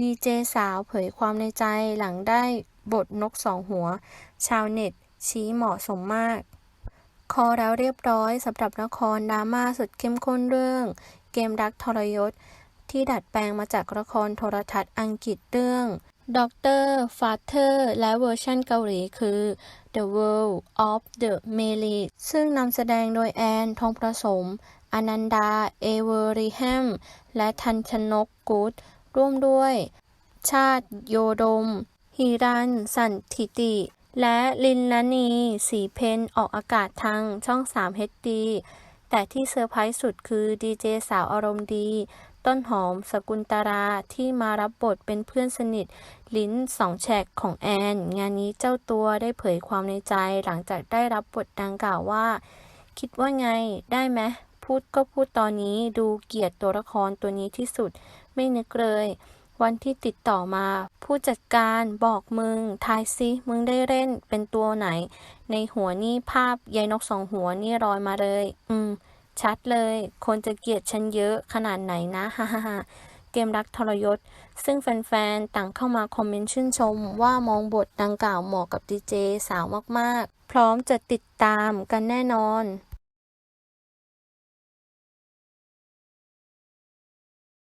ดีเจสาวเผยความในใจหลังได้บทนกสองหัว ชาวเน็ต ชี้เหมาะสมมาก คอแล้วเรียบร้อยสำหรับละครดราม่าสุดเข้มข้นเรื่อง เกมรักทรยศ ที่ดัดแปลงมาจากละครโทรทัศน์อังกฤษเรื่องด็อกเตอร์ฟาเธอร์และเวอร์ชันเกาหลีคือ The World of the m e l i t ซึ่งนำแสดงโดยแอนทองประสม อนันดา เอเวอริแฮม และทันชนกกูด ร่วมด้วย ชาติโยดม ฮิรัน สันทิติ และลินลนี สีเพนออกอากาศทางช่อง 3 HD แต่ที่เซอร์ไพรส์สุดคือดีเจสาวอารมณ์ดี ต้นหอมสกุลตราที่มารับบทเป็นเพื่อนสนิท ลิ้นสองแฉกของแอน งานนี้เจ้าตัวได้เผยความในใจหลังจากได้รับบทดังกล่าวว่า คิดว่าไงได้ไหม พูดก็พูดตอนนี้ดูเกลียดตัวละครตัวนี้ที่สุด ไม่นึกเลย วันที่ติดต่อมา ผู้จัดการบอกมึง ทายซิ มึงได้เล่นเป็นตัวไหน ในหัวนี่ภาพยายนกสองหัวนี่ลอยมาเลย อืม ชัดเลย คนจะเกลียดฉันเยอะขนาดไหนนะฮ่าฮ่าฮ่าเกมรักทรยศ ซึ่งแฟนๆ ต่างเข้ามาคอมเมนต์ชื่นชม ว่ามองบทดังกล่าวเหมาะกับดีเจสาวมากๆ พร้อมจะติดตามกันแน่นอน